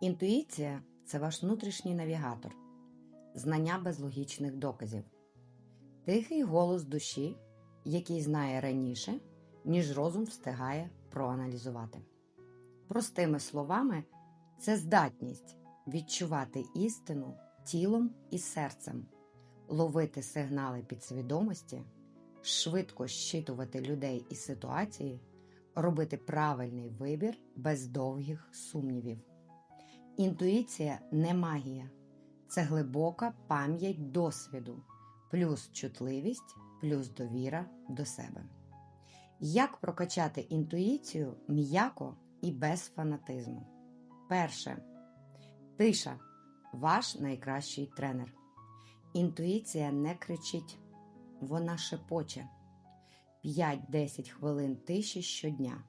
Інтуїція це ваш внутрішній навігатор, знання без логічних доказів, тихий голос душі, який знає раніше, ніж розум встигає проаналізувати. Простими словами, це здатність відчувати істину тілом і серцем, ловити сигнали підсвідомості, швидко щитувати людей і ситуації, робити правильний вибір без довгих сумнівів. Інтуїція не магія, це глибока пам'ять досвіду, плюс чутливість, плюс довіра до себе. Як прокачати інтуїцію м'яко і без фанатизму? Перше. Тиша ваш найкращий тренер. Інтуїція не кричить, вона шепоче. 5-10 хвилин тиші щодня,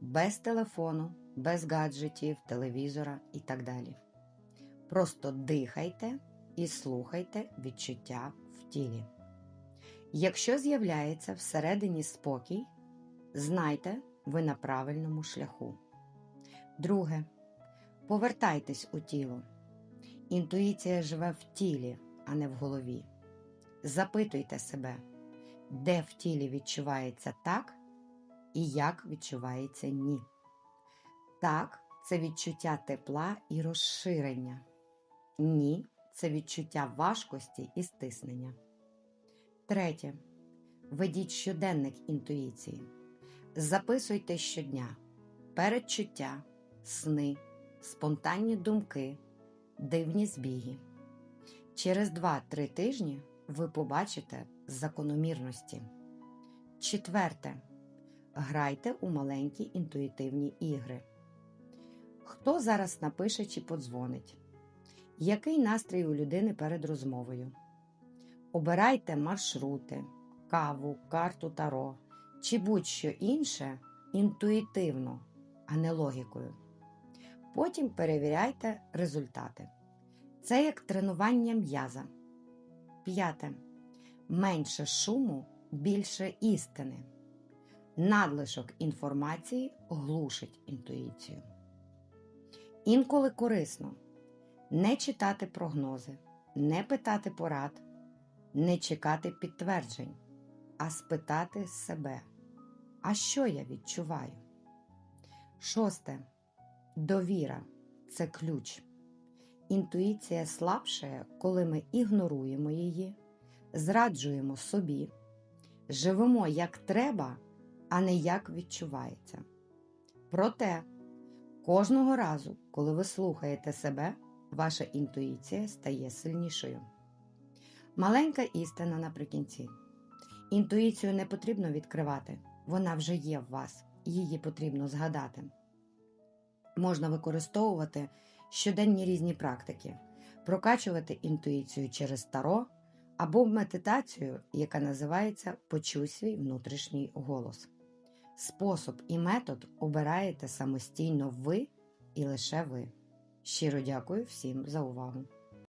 без телефону, без гаджетів, телевізора і так далі. Просто дихайте і слухайте відчуття в тілі. Якщо з'являється всередині спокій, знайте, ви на правильному шляху. Друге. Повертайтесь у тіло. Інтуїція живе в тілі, а не в голові. Запитуйте себе, де в тілі відчувається так і як відчувається ні. Так, це відчуття тепла і розширення. Ні, це відчуття важкості і стиснення. Третє. Ведіть щоденник інтуїції. Записуйте щодня передчуття, сни, спонтанні думки, дивні збіги. Через 2-3 тижні ви побачите закономірності. Четверте. Грайте у маленькі інтуїтивні ігри. Хто зараз напише чи подзвонить? Який настрій у людини перед розмовою? Обирайте маршрути, каву, карту таро чи будь-що інше інтуїтивно, а не логікою. Потім перевіряйте результати. Це як тренування м'яза. П'яте. Менше шуму, більше істини. Надлишок інформації глушить інтуїцію. Інколи корисно не читати прогнози, не питати порад, не чекати підтверджень, а спитати себе, а що я відчуваю? Шосте. Довіра це ключ. Інтуїція слабшає, коли ми ігноруємо її, зраджуємо собі, живемо як треба, а не як відчувається. Проте, кожного разу, коли ви слухаєте себе, ваша інтуїція стає сильнішою. Маленька істина наприкінці. Інтуїцію не потрібно відкривати, вона вже є в вас, її потрібно згадати. Можна використовувати щоденні різні практики, прокачувати інтуїцію через таро або медитацію, яка називається Почуй свій внутрішній голос. Спосіб і метод обираєте самостійно ви і лише ви. Щиро дякую всім за увагу!